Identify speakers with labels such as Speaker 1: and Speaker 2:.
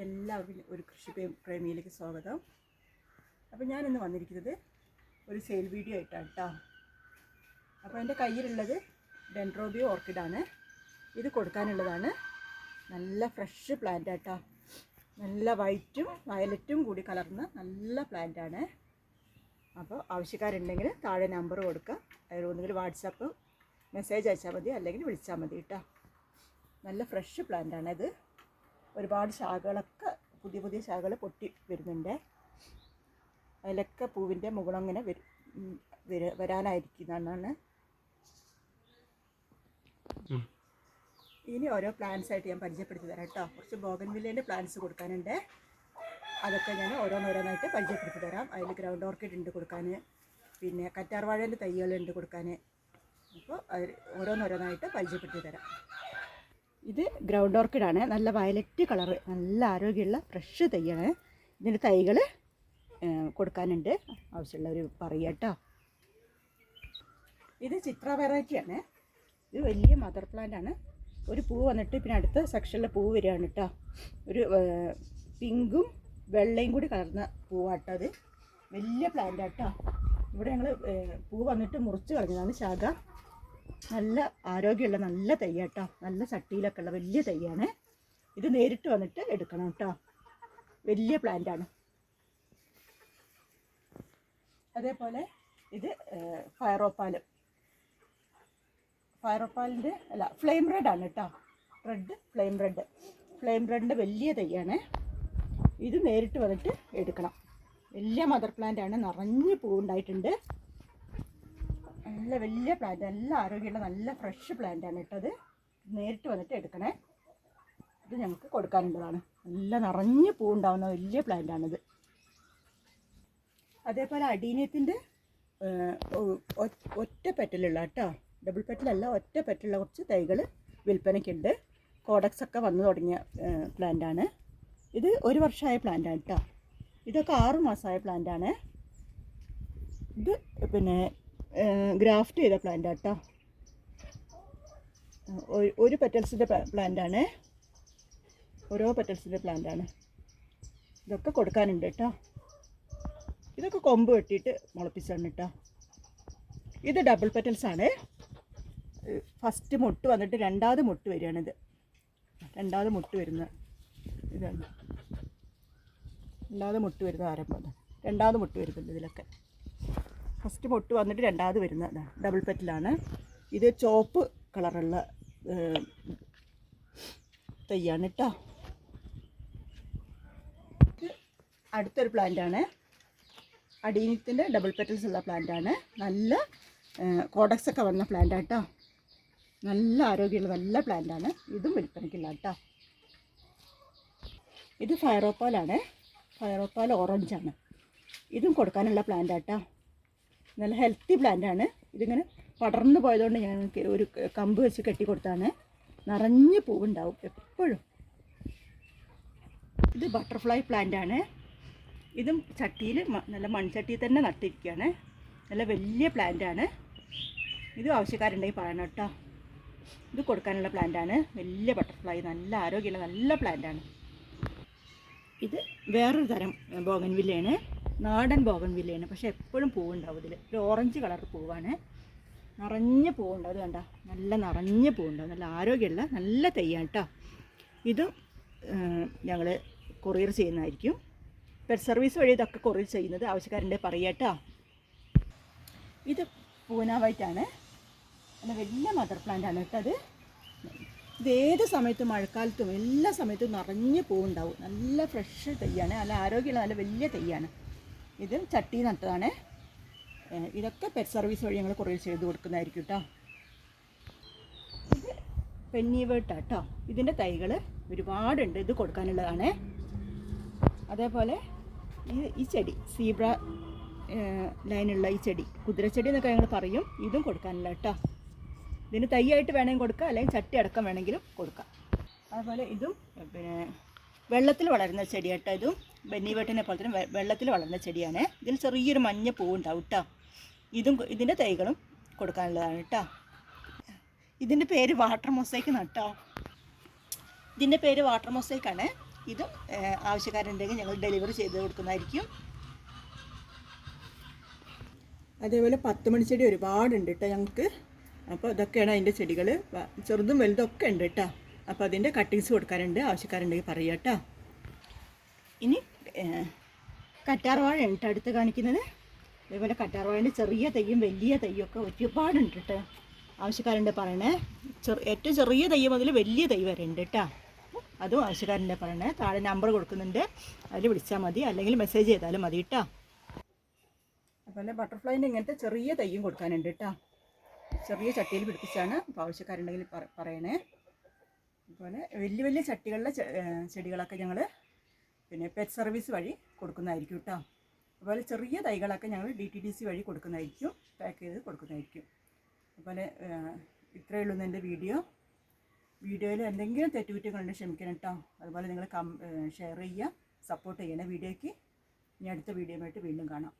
Speaker 1: എല്ലാവർക്കും ഒരു കൃഷി പ്രേ- പ്രേമിയിലേക്ക് സ്വാഗതം. അപ്പോൾ ഞാനിന്ന് വന്നിരിക്കുന്നത് ഒരു സെയിൽ വീഡിയോ ആയിട്ടാണ് കേട്ടോ അപ്പോൾ എന്റെ കയ്യിലുള്ളത് ഡെൻഡ്രോബിയോ ഓർക്കിഡാണ് ഇത് കൊടുക്കാനുള്ളതാണ്. നല്ല ഫ്രഷ് പ്ലാന്റ് ആട്ടോ നല്ല വൈറ്റും വയലറ്റും കൂടി കലർന്ന നല്ല പ്ലാന്റാണ് അപ്പോൾ ആവശ്യക്കാരുണ്ടെങ്കിൽ താഴെ നമ്പർ കൊടുക്കുക അതിൽ ഒന്നുകിൽ വാട്സാപ്പ് മെസ്സേജ് അയച്ചാൽ മതി അല്ലെങ്കിൽ വിളിച്ചാൽ മതി കേട്ടോ നല്ല ഫ്രഷ് പ്ലാന്റാണ് ഇത് ഒരുപാട് ശാഖകളൊക്കെ പുതിയ പുതിയ ശാഖകൾ പൊട്ടി വരുന്നുണ്ട്. അതിലൊക്കെ പൂവിന്റെ മുകളങ്ങനെ വരും. വരാനായിരിക്കുന്നതാണ്. ഇനി ഓരോ പ്ലാന്റ്സ് ആയിട്ട് ഞാൻ പരിചയപ്പെടുത്തി തരാം കേട്ടോ. കുറച്ച് ബോഗൻവില്ലേന്റെ പ്ലാന്റ്സ് കൊടുക്കാനുണ്ട്. അതൊക്കെ ഞാൻ ഓരോന്നോരോന്നായിട്ട് പരിചയപ്പെടുത്തി തരാം. അതിൽ ഗ്രൗണ്ട് ഓർക്കിഡ് ഉണ്ട് കൊടുക്കാൻ പിന്നെ കറ്റാർവാഴേന്റെ തൈകളുണ്ട് കൊടുക്കാൻ അപ്പോൾ ഓരോന്നോരോന്നായിട്ട് പരിചയപ്പെടുത്തി തരാം. ഇത് ഗ്രൗണ്ട് ഓർക്കിഡാണ് നല്ല വയലറ്റ് കളറ് നല്ല ആരോഗ്യമുള്ള ഫ്രഷ് തൈയാണ്. ഇതിന്റെ തൈകൾ കൊടുക്കാനുണ്ട്. ആവശ്യമുള്ളവർ പറയുക കേട്ടോ. ഇത് ചിത്ര വെറൈറ്റിയാണ് ഇത് വലിയ മദർ പ്ലാന്റ് ആണ്. ഒരു പൂ വന്നിട്ട് പിന്നെ അടുത്ത സെക്ഷനിലെ പൂ വരികയാണ് കേട്ടോ. ഒരു പിങ്കും വെള്ളയും കൂടി കലർന്ന പൂവാട്ടോ അത്. വലിയ പ്ലാന്റ് ആട്ടോ ഇവിടെ ഞങ്ങൾ പൂ വന്നിട്ട് മുറിച്ച് കളഞ്ഞതാണ് ശാഖ. നല്ല ആരോഗ്യമുള്ള നല്ല തൈയാട്ടോ. നല്ല ചട്ടിയിലൊക്കെ ഉള്ള വലിയ തയ്യാണ് ഇത് നേരിട്ട് വന്നിട്ട് എടുക്കണം കേട്ടോ. വലിയ പ്ലാന്റാണ് അതേപോലെ ഇത് ഫയറോപ്പാൽ ഫയറോപ്പാലിന്റെ അല്ല ഫ്ലെയിം റെഡ് ആണ് കേട്ടോ. റെഡ് ഫ്ലെയിം റെഡ് ഫ്ലെയിം റെഡിന്റെ വലിയ തൈയാണ്. ഇത് നേരിട്ട് വന്നിട്ട് എടുക്കണം. വലിയ മദർ പ്ലാന്റ് ആണ്. നിറഞ്ഞ് പൂവുണ്ടായിട്ടുണ്ട്. നല്ല വലിയ പ്ലാന്റ് നല്ല ആരോഗ്യമുള്ള നല്ല ഫ്രഷ് പ്ലാന്റാണ് ആണ് കേട്ടത് നേരിട്ട് വന്നിട്ട് എടുക്കണേ. ഇത് ഞങ്ങൾക്ക് കൊടുക്കാനുള്ളതാണ്. നല്ല നിറഞ്ഞ് പൂണ്ടാവുന്ന വലിയ പ്ലാന്റ് ആണിത്. അതേപോലെ അടീനിയത്തിന്റെ ഒറ്റ പെറ്റലുള്ള കേട്ടോ ഡബിൾ പെറ്റലല്ല ഒറ്റ പെറ്റലുള്ള കുറച്ച് തൈകൾ വിൽപ്പനയ്ക്കുണ്ട് കോഡക്സ് ഒക്കെ വന്നു തുടങ്ങിയ പ്ലാന്റാണ് ഇത് ഒരു വർഷമായ പ്ലാന്റാണ് കേട്ടോ. ഇതൊക്കെ ആറ് മാസമായ പ്ലാന്റ് ആണ്. ഇത് പിന്നെ ഗ്രാഫ്റ്റ് ചെയ്ത പ്ലാന്റ് കേട്ടോ ഒരു- പെറ്റൽസിന്റെ പ്ലാന്റ് ആണ്. ഓരോ പെറ്റൽസിന്റെ പ്ലാന്റാണ് ഇതൊക്കെ കൊടുക്കാനുണ്ട് കേട്ടോ ഇതൊക്കെ കൊമ്പ് വെട്ടിയിട്ട് മുളപ്പിച്ചാണ് കേട്ടോ ഇത് ഡബിൾ പെറ്റൽസ് ആണ്. ഫസ്റ്റ് മുട്ട് വന്നിട്ട് രണ്ടാമത് മുട്ട് വരികയാണിത് രണ്ടാമത് മുട്ട് വരുന്ന ഇതാണ്. രണ്ടാമത് മുട്ട് വരുന്ന ആരംഭം രണ്ടാമത് മുട്ട് വരുന്നുണ്ട് ഇതിലൊക്കെ. ഫസ്റ്റ് പൊട്ട് വന്നിട്ട് രണ്ടാമത് വരുന്ന ഡബിൾ പെറ്റിലാണ് ഇത് ചോപ്പ് കളറുള്ള തയ്യാണ് കേട്ടോ അടുത്തൊരു പ്ലാന്റാണ് അടീനത്തിന്റെ ഡബിൾ പെറ്റൽസ് ഉള്ള പ്ലാന്റാണ് നല്ല കോഡക്സ് ഒക്കെ വന്ന പ്ലാന്റ് കേട്ടോ നല്ല ആരോഗ്യമുള്ള നല്ല പ്ലാന്റാണ് ഇതും വിൽപ്പനയ്ക്കില്ല കേട്ടോ ഇത് ഫയറോപ്പാലാണ് ഫയറോപ്പാൽ ഓറഞ്ചാണ് ഇതും കൊടുക്കാനുള്ള പ്ലാന്റ് കേട്ടോ നല്ല ഹെൽത്തി പ്ലാന്റ് ആണ്. ഇതിങ്ങനെ പടർന്നു പോയതുകൊണ്ട് ഞാൻ ഒരു കമ്പ് വെച്ച് കെട്ടി കൊടുത്താണ് നിറഞ്ഞ് പൂവുണ്ടാവും എപ്പോഴും. ഇത് ബട്ടർഫ്ലൈ പ്ലാന്റ് ആണ്. ഇതും ചട്ടിയിൽ നല്ല മൺചട്ടിയിൽ തന്നെ നട്ടിരിക്കുകയാണ്. നല്ല വലിയ പ്ലാന്റ് ആണ്. ഇതും ആവശ്യക്കാരുണ്ടെങ്കിൽ പറയണം കേട്ടോ. ഇത് കൊടുക്കാനുള്ള പ്ലാന്റ് ആണ്. വലിയ ബട്ടർഫ്ലൈ നല്ല ആരോഗ്യമുള്ള നല്ല പ്ലാന്റ് ആണ്. ഇത് വേറൊരു തരം ബോഗൻവില്ലയാണ് നാടൻ ബോഗൻവില്ലയാണ് പക്ഷെ എപ്പോഴും പൂവുണ്ടാവും ഇതിൽ ഒരു ഓറഞ്ച് കളർ പൂവാണ്. നിറഞ്ഞ പൂവുണ്ടാവും. അത് കണ്ട? നല്ല നിറഞ്ഞ പൂവുണ്ടാവും. നല്ല ആരോഗ്യമുള്ള നല്ല തെയ്യാണ് കേട്ടോ ഇതും ഞങ്ങൾ കൊറിയർ ചെയ്യുന്നതായിരിക്കും. പെറ്റ് സർവീസ് വഴി ഇതൊക്കെ കൊറിയർ ചെയ്യുന്നത് ആവശ്യക്കാരുണ്ട് കേട്ടോ ഇത് പൂന വൈറ്റാണ് നല്ല വലിയ മദർ പ്ലാന്റ് ആണ് കേട്ടോ അത് ഇത് ഏത് സമയത്തും മഴക്കാലത്തും എല്ലാ സമയത്തും നിറഞ്ഞ് പൂവുണ്ടാവും. നല്ല ഫ്രഷ് തെയ്യാണ് നല്ല ആരോഗ്യമുള്ള നല്ല വലിയ തെയ്യാണ് ഇത് ചട്ടി നട്ടതാണ്. ഇതൊക്കെ പെറ്റ് സർവീസ് വഴി ഞങ്ങൾ കുറേ ചെയ്ത് കൊടുക്കുന്നതായിരിക്കും കേട്ടോ ഇത് പെന്നിവേട്ടാ കേട്ടോ ഇതിന്റെ തൈകൾ ഒരുപാടുണ്ട് ഇത് കൊടുക്കാനുള്ളതാണ്. അതേപോലെ ഈ ഈ ചെടി സീബ്ര ലൈനുള്ള ഈ ചെടി കുതിരച്ചെടി എന്നൊക്കെ ഞങ്ങൾ പറയും. ഇതും കൊടുക്കാനില്ല കേട്ടോ ഇതിന് തൈയായിട്ട് വേണമെങ്കിൽ കൊടുക്കാം അല്ലെങ്കിൽ ചട്ടി അടക്കം വേണമെങ്കിലും കൊടുക്കാം. അതുപോലെ ഇതും പിന്നെ വെള്ളത്തിൽ വളരുന്ന ചെടി കേട്ടോ ഇതും. ബെന്നിവേട്ടിനെ പോലെ തന്നെ വെള്ളത്തിൽ വളർന്ന ചെടിയാണ്. ഇതിൽ ചെറിയൊരു മഞ്ഞ പൂവുണ്ടാവും കേട്ടോ ഇതും ഇതിന്റെ തൈകളും കൊടുക്കാനുള്ളതാണ് കേട്ടോ ഇതിന്റെ പേര് വാട്ടർ മൊസൈക്ക് നട്ടോ ഇതിന്റെ പേര് വാട്ടർ മൊസൈക്കാണ് ഇതും ആവശ്യക്കാരുണ്ടെങ്കിൽ ഞങ്ങൾ ഡെലിവറി ചെയ്ത് കൊടുക്കുന്നതായിരിക്കും. അതേപോലെ പത്ത് മണിച്ചെടി ഒരുപാടുണ്ട് കേട്ടോ ഞങ്ങൾക്ക്. അപ്പോൾ ഇതൊക്കെയാണ് അതിന്റെ ചെടികൾ ചെറുതും വലുതും ഒക്കെ ഉണ്ട് കേട്ടോ അപ്പോൾ അതിന്റെ കട്ടിങ്സ് കൊടുക്കാനുണ്ട്. ആവശ്യക്കാരുണ്ടെങ്കിൽ പറയാം കേട്ടോ ഇനി കറ്റാർവാഴ ഉണ്ട് അടുത്ത് കാണിക്കുന്നത്. അതേപോലെ കറ്റാർവാഴന്റെ ചെറിയ തൈയും വലിയ തൈയും ഒക്കെ ഒരുപാടുണ്ട് കേട്ടോ. ആവശ്യക്കാരുണ്ട് പറയണേ. ചെറു ഏറ്റവും ചെറിയ തൈ മുതൽ വലിയ തൈ വരെ ഉണ്ട് കേട്ടോ. അതും ആവശ്യക്കാരന്റെ പറയണേ. താഴെ നമ്പർ കൊടുക്കുന്നുണ്ട്. അതിൽ വിളിച്ചാൽ മതി. അല്ലെങ്കിൽ മെസ്സേജ് ചെയ്താലും മതി കേട്ടോ. അതുപോലെ ബട്ടർഫ്ലൈന്റെ ഇങ്ങനത്തെ ചെറിയ തൈയും കൊടുക്കാനുണ്ട് കേട്ടോ. ചെറിയ ചട്ടിയിൽ പിടിപ്പിച്ചാണ് അപ്പോൾ ആവശ്യക്കാരുണ്ടെങ്കിൽ പറ- പറയണേ. അതുപോലെ വലിയ വലിയ ചട്ടികളിലെ ചെടികളൊക്കെ ഞങ്ങൾ പിന്നെ പെറ്റ് സർവീസ് വഴി കൊടുക്കുന്നതായിരിക്കും കേട്ടോ അതുപോലെ ചെറിയ തൈകളൊക്കെ ഞങ്ങൾ ഡി ടി ഡി സി വഴി കൊടുക്കുന്നതായിരിക്കും പാക്ക് ചെയ്ത് കൊടുക്കുന്നതായിരിക്കും. അതുപോലെ ഇത്രയേ ഉള്ളൂ എന്റെ വീഡിയോ. വീഡിയോയിൽ എന്തെങ്കിലും തെറ്റുകുറ്റങ്ങളുണ്ട് ക്ഷമിക്കണം കേട്ടോ അതുപോലെ നിങ്ങൾ കം ഷെയർ ചെയ്യുക സപ്പോർട്ട് ചെയ്യണം വീഡിയോയ്ക്ക്. ഇനി അടുത്ത വീഡിയോ വീണ്ടും കാണാം.